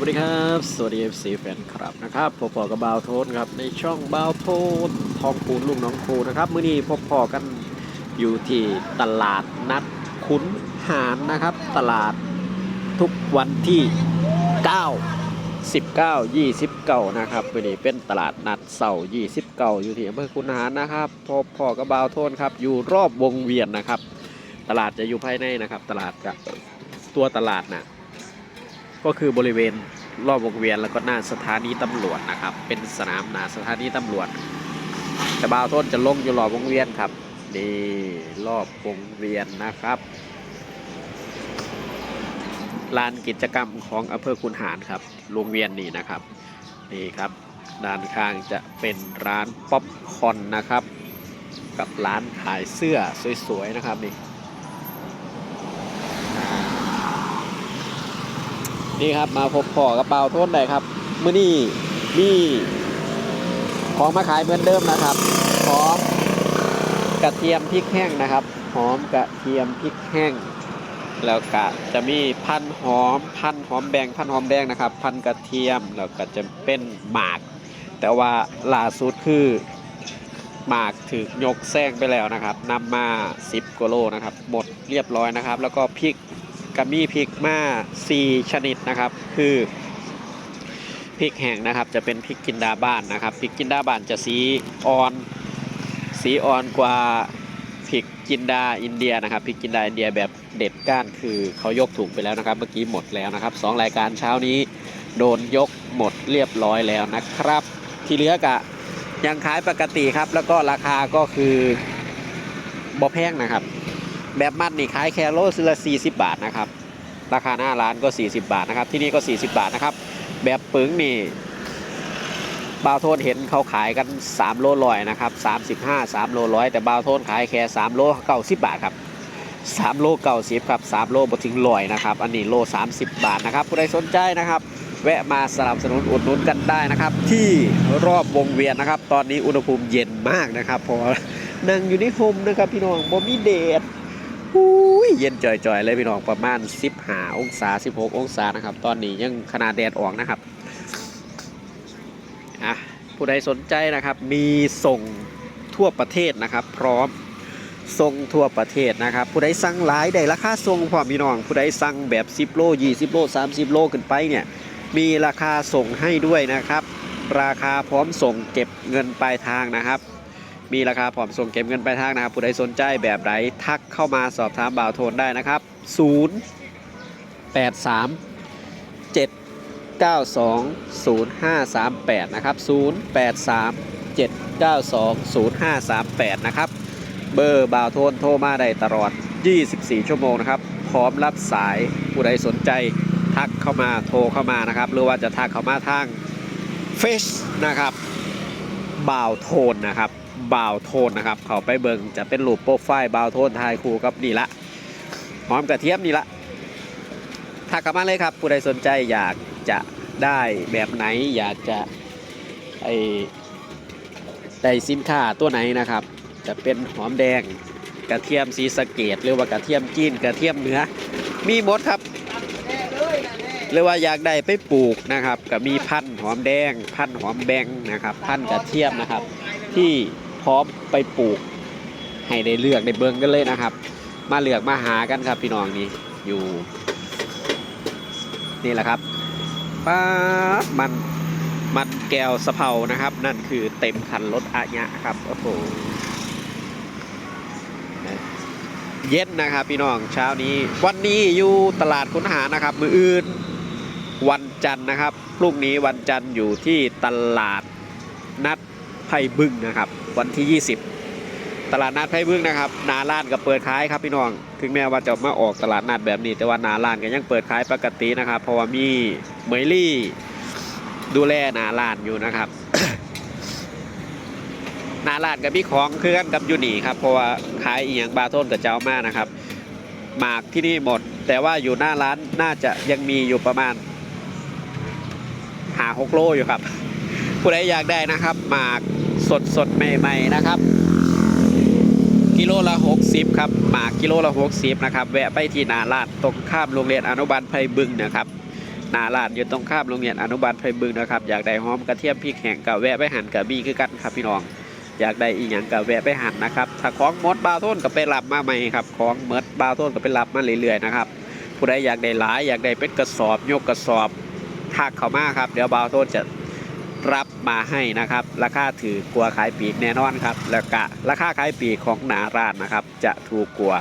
วัสดีครับ สวัสดี FC แฟนครับนะครับพบพอกับบาวโทนครับในช่องบาวโทนทองคูณลุงน้องคูนะครับมื้อนี้พบพอกันอยู่ที่ตลาดนัดขุนหารนะครับ ตลาดทุกวันที่ 9 19 29นะครับวันนี้เป็นตลาดนัดเสาร์29อยู่ที่อำเภอขุนหารนะครับพบพอกับบาวโทนครับอยู่รอบวงเวียนนะครับ ตลาดจะอยู่ภายในนะครับ ตลาดกับตัวตลาดน่ะ ก็คือบริเวณรอบวงเวียนแล้วก็หน้าสถานีตำรวจนะครับ เป็นสนามหน้าสถานีตำรวจแต่บาวต้นจะลงอยู่รอบวงเวียนครับนี่รอบวงเวียนนะครับลานกิจกรรมของอำเภอคุนหารครับวงเวียนนี่นะครับนี่ครับด้านข้างจะเป็นร้านป๊อปคอนนะครับ กับร้านขายเสื้อสวยๆนะครับนี่ นี่ครับมาพบพ่อกับเปาโทษได้ครับมื้อนี้มีของมาขายเหมือนเดิมนะครับหอมกระเทียมพริกแห้งนะครับหอมกระเทียมพริกแห้ง แล้วก็จะมีพันหอมพันหอมแดงพันหอมแดงนะครับ พันกระเทียมแล้วก็จะเป็นหมาก แต่ว่าล่าสุดคือหมากถึกยกแซงไปแล้วนะครับนำมา 10กิโลนะครับหมดเรียบร้อยนะครับ แล้วก็พริก กมีพริกมา4ชนิดนะครับ คือพริกแห้งนะครับจะเป็นพริกกินดาบ้านนะครับพริกกินดาบ้านจะสีอ่อน สีอ่อนกว่าพริกกินดาอินเดียนะครับพริกกินดาอินเดียแบบเด็ดก้านคือเขายกถุงไปแล้วนะครับ เมื่อกี้หมดแล้วนะครับสองรายการเช้านี้โดนยกหมดเรียบร้อยแล้วนะครับ ที่เหลือกะยังขายปกติครับ แล้วก็ราคาก็คือบ่แพงนะครับ แบบมัดนี่ขายแคโลซื้อละ40 บาทนะครับ ราคาหน้าร้านก็ 40 บาทนะครับ ที่นี่ก็ 40 บาทนะครับ แบบปึงนี่บาวโทนเห็นเขาขายกัน 3 โลลอยนะครับ35 3 โลร้อยแต่บาวโทนขายแค่3โล90บาทครับ3โล90ครับ3โลบถึงลอยนะครับอันนี้โล 30 บาทนะครับผู้ใดสนใจนะครับ แวะมาสนับสนุนอุดหนุนกันได้นะครับ ที่รอบวงเวียนนะครับ ตอนนี้อุณหภูมิเย็นมากนะครับพราะว่านั่งอยู่ในโฮมนะครับพี่น้องบ่มีแดด เย็นจ่อยๆ เลยพี่น้องประมาณ 15 องศา 16 องศานะครับ ตอนนี้ยังขนาดแดดออกนะครับอะผู้ใดสนใจนะครับ มีส่งทั่วประเทศนะครับ พร้อมส่งทั่วประเทศนะครับ ผู้ใดสั่งหลายได้ราคาส่งพร้อมพี่น้อง ผู้ใดสั่งแบบ 10 โล 20 โล 30 โลขึ้นไปเนี่ยมีราคาส่งให้ด้วยนะครับ ราคาพร้อมส่งเก็บเงินปลายทางนะครับ มีราคาพร้อมส่งเก็บเงินปทางนะครับผู้ใดสนใจแบบไหนทักเข้ามาสอบถามบ่าวโทนได้นะครับ 0 8 3 7 9 2 0 5 3 8 นะครับ 0 8 3 7 9 2 0 5 3 8 นะครับ เบอร์บ่าวโทนโทรมาได้ตลอด 24 ชั่วโมงนะครับ พร้อมรับสายผู้ใดสนใจทักเข้ามาโทรเข้ามานะครับ หรือว่าจะทักเข้ามาทางเฟซนะครับบ่าวโทนนะครับ บ่าวโทนนะครับ เขาไปเบิงจะเป็นรูปโปรไฟล์บ่าวโทนทายคู่กับนี่ละหอมกระเทียมนี่ละทักกลับมาเลยครับ ผู้ใดสนใจอยากจะได้แบบไหน อยากจะไอได้สินค้าตัวไหนนะครับ จะเป็นหอมแดงกระเทียมสีสเกตหรือว่ากระเทียมจีนกระเทียมเนื้อ มีหมดครับหรือว่าอยากได้ไปปลูกนะครับ ก็มีพันธุ์หอมแดง พันธุ์หอมแบงนะครับ พันธุ์กระเทียมนะครับ ที่ พร้อมไปปลูก ให้ได้เลือกได้เบิ่งกันเลยนะครับ มาเลือกมาหากันครับพี่น้องนี่อยู่ นี่แหละครับป้ามันมันแก้วสะเพานะครับ นั่นคือเต็มคันรถอาญะครับโอ้โหเย็นนะครับพี่น้องเช้านี้ วันนี้อยู่ตลาดคุณหานะครับ มืออื่นวันจันทร์นะครับพรุ่งนี้วันจันทร์อยู่ที่ตลาดนัด ไผ่บึ้งนะครับ วันที่ 20 ตลาดนัดไผ่บึ้งนะครับ นาล้านก็เปิดขายครับพี่น้อง ถึงแม้ว่าจะมาออกตลาดนัดแบบนี้ แต่ว่านาล้านก็ยังเปิดขายปกตินะครับ เพราะว่ามีเหมยลี่ดูแลนาล้านอยู่นะครับนาล้านกับมีของคือกันกับอยูนี่ครับเพราะว่าขายอีหยังบาทนกับเจ้ามากนะครับหมากที่นี่หมด แต่ว่าอยู่หน้าร้านน่าจะยังมีอยู่ประมาณหาหกโลอยู่ครับ ผู้ใดอยากได้นะครับ หมาก สดสดๆใหม่ๆนะครับ กิโลละ 60 ครับหมากกิโลละ 60 นะครับแวะไปที่นาลาดตรงข้ามโรงเรียนอนุบาลไพบึงนะครับนาลาดอยู่ตรงข้ามโรงเรียนอนุบาลไพบึงนะครับอยากได้หอมกระเทียมพริกแห้งกะแวะไปหั่นกะบีคือกันครับพี่น้องอยากได้อีหยังกะแวะไปหั่นนะครับถ้าของมดบาวโทนก็ไปรับมาใหม่ครับของหมดบาวโทนก็ไปรับมาเรื่อยๆนะครับผู้ใดอยากได้หลายอยากได้เป็นกระสอบยกกระสอบทักเข้ามาครับ เดี๋ยวบาวโทนจะ รับมาให้นะครับ ราคาถือกลัวขายปีกแน่นอนครับ แล้วก็ราคาขายปีกของหนาร้านนะครับ จะถูกกว่า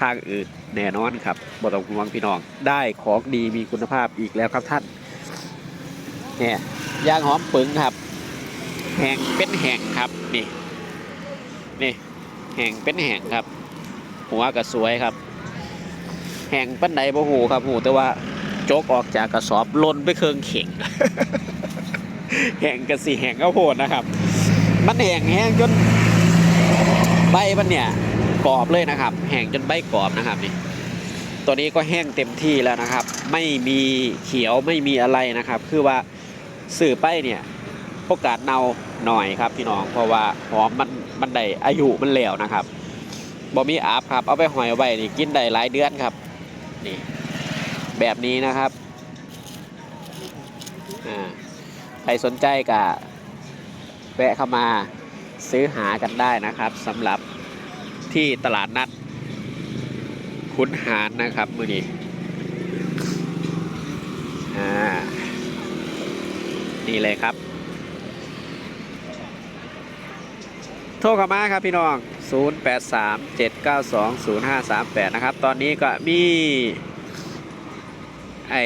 ทางอื่นแน่นอนครับบ่ต้องห่วงพี่น้อง ได้ของดีมีคุณภาพอีกแล้วครับท่านเนี่ยยางหอมปึงครับแห่งเป็นแห่งครับนี่นี่แห่งเป็นแห่งครับ หัวก็สวยครับ แห่งปันไดบ่หูครับหูแต่ว่าโจกออกจากกระสอบลนไปเครื่องเข่ง แห่งกระสีแห่งก็โพดนะครับ มันแห่งแห้งจนใบมันเนี่ยกรอบเลยนะครับ แห่งจนใบกรอบนะครับนี่ตัวนี้ก็แห้งเต็มที่แล้วนะครับ ไม่มีเขียวไม่มีอะไรนะครับ คือว่าสื่อไปเนี่ยโอกาสเน่าหน่อยครับพี่น้องเพราะว่าหอมมันมันได้อายุมันแล้วนะครับบ่มีอาบครับ เอาไปหอยไว้นี่กินได้หลายเดือนครับนี่แบบนี้นะครับอ่า ใครสนใจก็แวะเข้ามาซื้อหากันได้นะครับสำหรับที่ตลาดนัดขุนหารนะครับมือนี้อ่านี่เลยครับ โทรเข้ามาครับพี่น้อง 0837920538 นะครับ ตอนนี้ก็มีไอ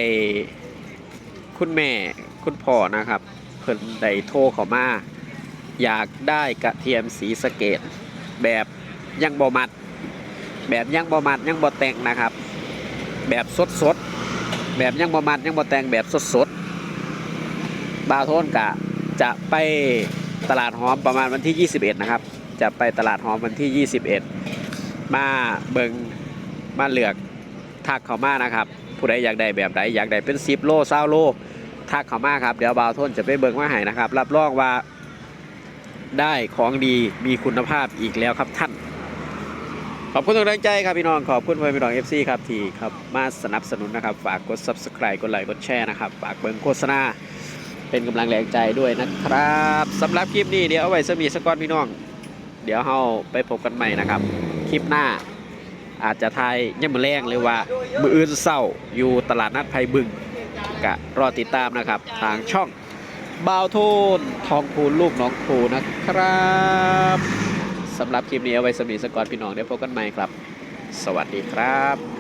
คุณแม่ คุณพ่อนะครับ เพิ่นได้โทรเข้ามา อยากได้กระเทียมสีสะเกต แบบยังบ่มัด แบบยังบ่มัดยังบ่แต่งนะครับ แบบสดสดแบบยังบ่มัดยังบ่แต่งแบบสดสดบาวโทนกะจะไปตลาดหอมประมาณวันที่ 21 นะครับ จะไปตลาดหอมวันที่ 21 มาเบิงมาเลือกทักเขามานะครับ ผู้ใดอยากได้แบบใดอยากได้เป็น 10 โล20โล ทักเขามาครับ เดี๋ยวบาวโทนจะไปเบิงมาให้นะครับ รับรองว่าได้ของดีมีคุณภาพอีกแล้วครับท่าน ขอบคุณทุกกำลังใจครับพี่น้อง ขอบคุณพี่น้อง FC ครับที่ครับมาสนับสนุนนะครับ ฝากกด Subscribe กดไลค์กดแชร์นะครับ ฝากเบิงโฆษณาเป็นกำลังแรงใจด้วยนะครับสำหรับคลิปนี้เดี๋ยวเอาไว้สมีสกอนพี่น้อง เดี๋ยวเราไปพบกันใหม่นะครับ คลิปหน้าอาจจะทายย่ำมือแรงหรือว่า มืออื่นเศร้าอยู่ตลาดนัดไพบึง กะรอติดตามนะครับ ทางช่องบ่าวโทนทองคูณลูกน้องครูนะครับสำหรับคลิปนี้เอาไว้สมีสกอนพี่น้องได้พบกันใหม่ครับ สวัสดีครับ